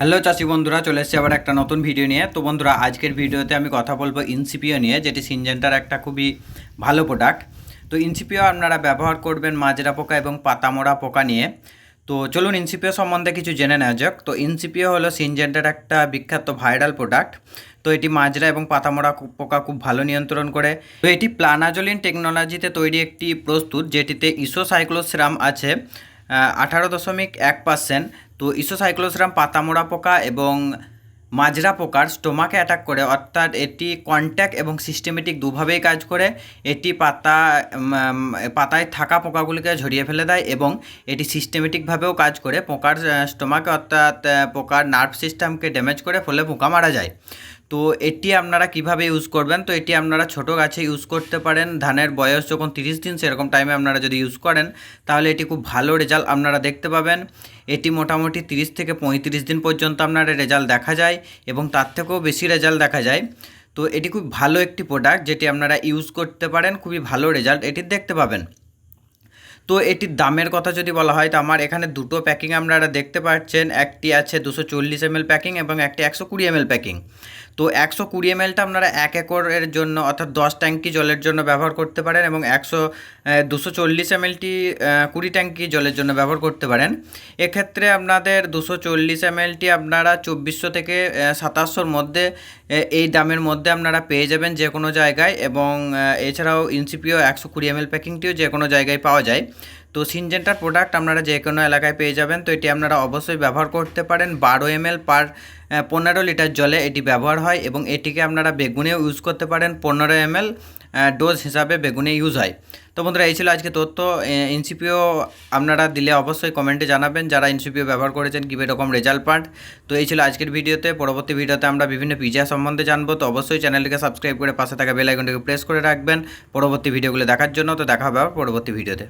Hello চাষি বন্ধুরা, চলে এসেছি আবার একটা নতুন ভিডিও নিয়ে। তো বন্ধুরা, আজকের ভিডিওতে আমি কথা বলব ইনসিপিও নিয়ে, যেটি সিনজেন্টার একটা খুবই ভালো প্রোডাক্ট তো ইনসিপিও আপনারা ব্যবহার করবেন মাজরা পোকা এবং পাতামোড়া পোকা নিয়ে। তো চলুন ইনসিপিও সম্বন্ধে কিছু জেনে নেওয়া যাক। তো ইনসিপিও হলো সিনজেন্টার একটা বিখ্যাত ভাইরাল প্রোডাক্ট তো এটি মাজরা এবং পাতামোড়া পোকা খুব ভালো নিয়ন্ত্রণ করে। তো এটি প্লানাজলিন টেকনোলজিতে তৈরি একটি প্রস্তুত, যেটিতে ইসোসাইক্লোসিরাম আছে। আঠারো দশমিক এক পার্সেন্ট। তো ইসোসাইক্লোসিরাম পাতামোড়া পোকা এবং মাজরা পোকার স্টোমাকে অ্যাটাক করে। অর্থাৎ এটি কন্ট্যাক্ট এবং সিস্টেমেটিক দুভাবেই কাজ করে। এটি পাতা পাতায় থাকা পোকাগুলিকে ঝরিয়ে ফেলে দেয় এবং এটি সিস্টেমেটিকভাবেও কাজ করে। পোকার স্টোমাকে অর্থাৎ পোকার নার্ভ সিস্টেমকে ড্যামেজ করে, ফলে পোকা মারা যায়। তো এটি আপনারা কীভাবে ইউজ করবেন? তো এটি আপনারা ছোট গাছে ইউজ করতে পারেন। ধানের বয়স যখন তিরিশ দিন, সেরকম টাইমে আপনারা যদি ইউজ করেন, তাহলে এটি খুব ভালো রেজাল্ট আপনারা দেখতে পাবেন। এটি মোটামুটি তিরিশ থেকে পঁয়ত্রিশ দিন পর্যন্ত আপনার রেজাল্ট দেখা যায় এবং তার থেকেও বেশি রেজাল্ট দেখা যায়। তো এটি খুব ভালো একটি প্রোডাক্ট যেটি আপনারা ইউজ করতে পারেন। খুবই ভালো রেজাল্ট এটির দেখতে পাবেন। তো এটির দামের কথা যদি বলা হয়, তো আমার এখানে দুটো প্যাকিং আপনারা দেখতে পাচ্ছেন। একটি আছে দুশো চল্লিশ এমএল প্যাকিং এবং একটি একশো কুড়ি এমএল প্যাকিং। তো একশো কুড়ি এমএলটা আপনারা এক একরের জন্য অর্থাৎ দশ ট্যাঙ্কি জলের জন্য ব্যবহার করতে পারেন এবং একশো দুশো চল্লিশ এমএলটি কুড়ি ট্যাঙ্কি জলের জন্য ব্যবহার করতে পারেন। এক্ষেত্রে আপনাদের দুশো চল্লিশ এমএলটি আপনারা চব্বিশশো থেকে সাতাশশোর মধ্যে এই দামের মধ্যে আপনারা পেয়ে যাবেন যে কোনো জায়গায় এবং এছাড়াও ইনসিপিও একশো কুড়ি এমএল প্যাকিংটিও যে কোনো জায়গায় পাওয়া যায়। তো সিনজেন্টার প্রোডাক্ট আপনারা যে কোনো এলাকায় পেয়ে যাবেন, তো এটি আপনারা অবশ্যই ব্যবহার করতে পারেন। বারো এমএল পার পনেরো লিটার জলে এটি ব্যবহার হয় এবং এটিকে আপনারা বেগুনেও ইউজ করতে পারেন। পনেরো এমএল ডোজ হিসাবে বেগুনে ইউজ হয়। তো বন্ধুরা, এই ছিল আজকে তথ্য। ইনসিপিও আপনারা দিলে অবশ্যই কমেন্টে জানাবেন। যারা ইনসিপিও ব্যবহার করেছেন কী রকম রেজাল্ট পান। তো এই ছিল আজকের ভিডিওতে। পরবর্তী ভিডিওতে আমরা বিভিন্ন পিজা সম্বন্ধে জানব। তো অবশ্যই চ্যানেলটিকে সাবস্ক্রাইব করে পাশে থাকা বেল আইকনটিকে প্রেস করে রাখবেন। পরবর্তী ভিডিওগুলো দেখার জন্য। তো দেখা হবে পরবর্তী ভিডিওতে।